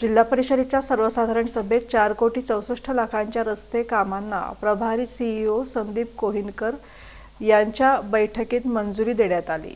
जिल्हा परिषदेच्या सर्वसाधारण सभेत चार कोटी चौसष्ट लाखांच्या रस्ते कामांना प्रभारी सीईओ संदीप कोहिनकर यांच्या बैठकीत मंजुरी देण्यात आली.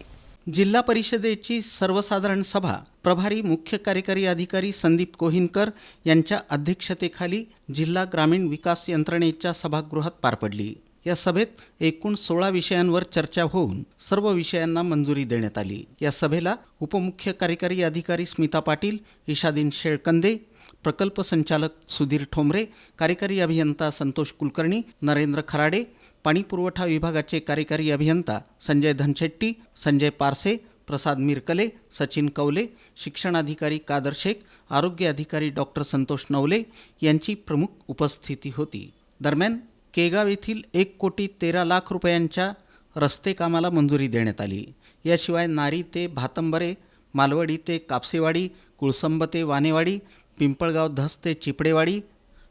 जिल्हा परिषदेची सर्वसाधारण सभा प्रभारी मुख्य कार्यकारी अधिकारी संदीप कोहिनकर यांच्या अध्यक्षतेखाली जिल्हा ग्रामीण विकास यंत्रणेच्या सभागृहात पार पडली. या सभेत एकूण सोळा विषयांवर चर्चा होऊन सर्व विषयांना मंजुरी देण्यात आली. या सभेला उपमुख्य कार्यकारी अधिकारी स्मिता पाटील इशादीन शेळकंदे प्रकल्प संचालक सुधीर ठोंबरे कार्यकारी अभियंता संतोष कुलकर्णी नरेंद्र खराडे पाणी पुरवठा विभागाचे कार्यकारी अभियंता संजय धनशेट्टी संजय पारसे प्रसाद मिरकले सचिन कवले शिक्षणाधिकारी कादर शेख आरोग्य अधिकारी डॉक्टर संतोष नवले यांची प्रमुख उपस्थिती होती. दरम्यान केगाव येथील एक कोटी तेरा लाख रुपयांच्या रस्ते कामाला मंजुरी देण्यात आली. याशिवाय नारी ते भातंबरे मालवडी ते कापसेवाडी कुळसंब ते वानेवाडी पिंपळगाव धस ते चिपडेवाडी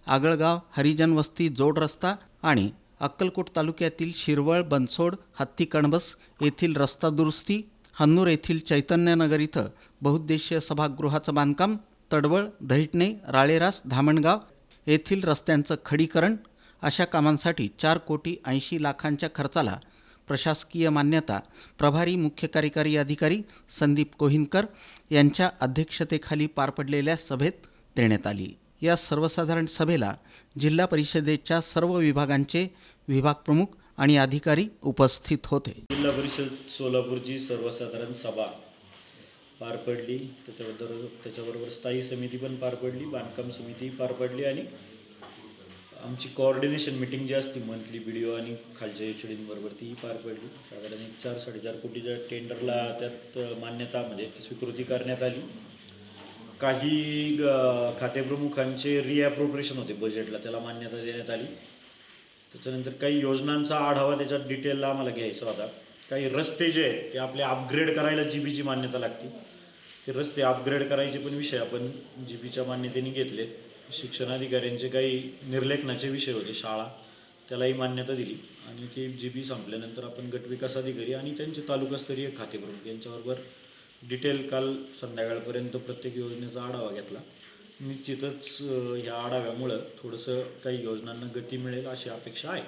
आगळगाव हरिजन वस्ती जोड रस्ता आणि अक्कलकोट तालुक्यातील शिरवळ बनसोड हत्ती कणबस येथील रस्ता दुरुस्ती हन्नूर येथील चैतन्यनगर इथं बहुउद्देशीय सभागृहाचं बांधकाम तडवळ दहिटणे राळेरास धामणगाव येथील रस्त्यांचं खडीकरण अशा कामांसाठी चार कोटी ऐंशी लाखांच्या खर्चाला प्रशासकीय मान्यता प्रभारी मुख्य कार्यकारी अधिकारी संदीप कोहिनकर यांच्या अध्यक्षतेखाली पार पडलेल्या सभेत देण्यात आली. या सर्वसाधारण सभेला जिल्हा परिषदेच्या सर्व विभागांचे विभाग प्रमुख आणि अधिकारी उपस्थित होते. जिल्हा परिषद सोलापूरची सर्वसाधारण सभा पार पडली. त्याच्याबद्दल त्याच्याबरोबर स्थायी समिती पण पार पडली बांधकाम समिती पार पडली आणि आमची कोऑर्डिनेशन मिटिंग जी असते मंथली बी डी ओ आणि खालच्या एचडींबरोबर ती पार पडली. साधारण एक चार साडेचार कोटीच्या टेंडरला त्यात मान्यता म्हणजे स्वीकृती करण्यात आली. काही खातेप्रमुखांचे रिॲप्रोप्रिएशन होते बजेटला त्याला मान्यता देण्यात आली. त्याच्यानंतर काही योजनांचा आढावा त्याच्यात डिटेलला आम्हाला घ्यायचा होता. काही रस्ते जे आहेत ते आपले अपग्रेड करायला जी बीची मान्यता लागते. ते रस्ते अपग्रेड करायचे पण विषय आपण जी बीच्या मान्यतेने घेतले शिक्षणाधिकाऱ्यांचे काही निर्लेखनाचे विषय होते शाळा. त्यालाही मान्यता दिली. आणि ते जी बी संपल्यानंतर आपण गटविकास अधिकारी आणि त्यांचे तालुकास्तरीय खातेप्रमुख यांच्याबरोबर डिटेल काल संध्याकाळपर्यंत प्रत्येक योजनेचा आढावा घेतला. निश्चितच ह्या आढाव्यामुळं थोडंसं काही योजनांना गती मिळेल अशी अपेक्षा आहे.